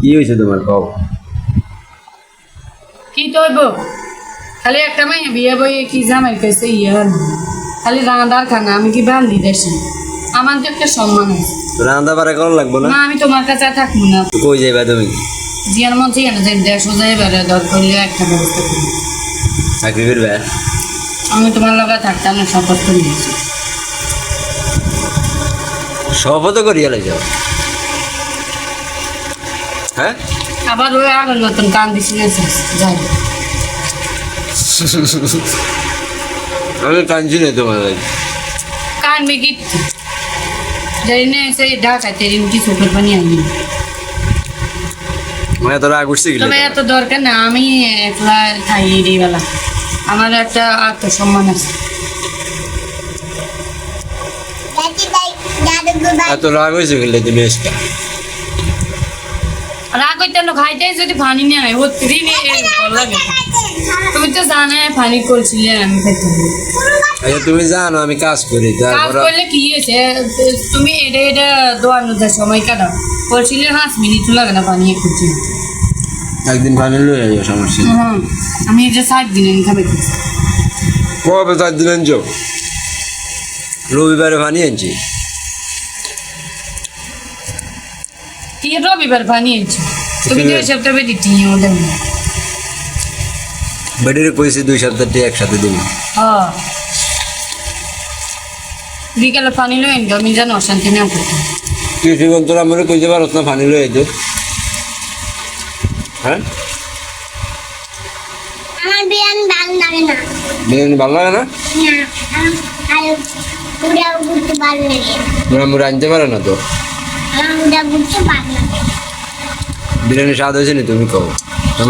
কি হয়েছে তোমার কও কি তৈব? খালি একটা মাই বিয়ে বইয়ে কি জামাই পেয়েছে ইয়ে হল। খালি রান্নার খানা আমি কি বান্দি দেশে? আমার তো একটা সম্মান আছে। রান্না বাড়া করা লাগবো না? আমি তোমার কাছে আর থাকব না। কই যাইবা তুমি? জিয়ার মন থেকে না যে দেশ সোজাই দর করলে একটা ব্যবস্থা করি। চাকরি করবে? আমি তোমার লগে থাকতাম না শপথ করে দিয়েছি শপথ করিয়া যাও হ্যাঁ? আবার ওই আগের মতন কান দিছি যাই আমি কানছি না তোমার কান মেঘি জানি না সে ঢাকা তেরি উঠি চোখের পানি গেলে এত দরকার না আমি একলা খাই আমার একটা আত্মসম্মান আছে। রাগ করতে না খাইতে যদি পানি নিয়ে আয় ও তিন ভালো লাগে। তুমি তো জানে পানি করছিলে আমি খাইতে আচ্ছা তুমি জানো আমি কাজ করি কাজ করলে কি হয়েছে? তুমি এটা এটা দোয়ানোর যা সময় কাটাও। করছিলে পাঁচ মিনিট লাগে না পানি করছি একদিন ফাইনাল লয়ে যাব সমস্যা হুম আমি এটা সাত দিন খাবে। কবে চার দিন আনছো? রবিবারে পানি আনছি? রবিবার পানি আনছো তুমি তো এই সপ্তাহে দিচ্ছি ওদের বেডিরে কইছি দুই সপ্তাহটি একসাথে দিন হ্যাঁ। বিকালে পানি লই আনব আমি যেন অশান্তি না করতে তুই জীবন তোরা মনে কইতে পারস না পানি লয়ে যাইতে হ্যাঁ? আমার বিরিয়ানি ভালো লাগে না। বিরিয়ানি ভালো লাগে না? না আর উড়াও ঘুরতে ভালো লাগে তোরা মোরা পারে না তো। আমার উড়া ঘুরতে বিরিয়ানি স্বাদ হয়েছে নি তুমি কও?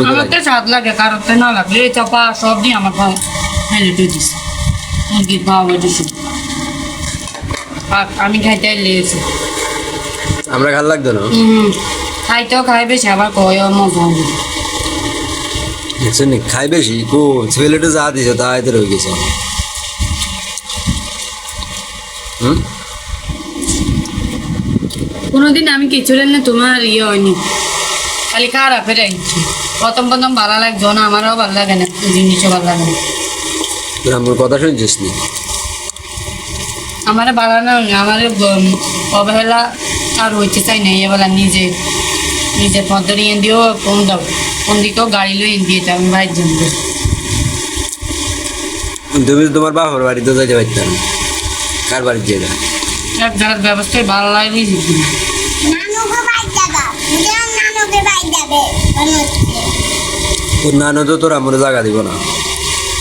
আমার তো স্বাদ লাগে কারোর তো না লাগলে এই চাপা সব দিয়ে আমার ভাই হেলে দিয়ে দিস মুরগির আর আমি খাইতে লেগেছি আমরা ভালো লাগতো না? খাইতেও খাই বেশি আবার কয় মজা হবে। খাই বেশি? কো ছেলেটা যা দিছে তা আয়তে রয়ে গেছে। হুম? কোনোদিন আমি কিছু না তোমার ইয়ে হয়নি। খালি খারাপ ফেরাইছি প্রথম প্রথম ভালো লাগছো না আমারও ভালো লাগে না জিনিসও ভালো লাগে না। আমার কথা শুনছিস নি? আমার ভালো না আমার অবহেলা আর হইতে চাই না এবেলা নিজে নিজের এনে দিও ফোন দাও। ফোন দিকেও গাড়ি লই দিয়ে আমি বাইর জন্য। তুমি তোমার বাবার বাড়িতে যাইতে পারতাম কার এক যারা ব্যবস্থায় ভালো লাগেনি নানু তো তোর মনে জায়গা দিব না।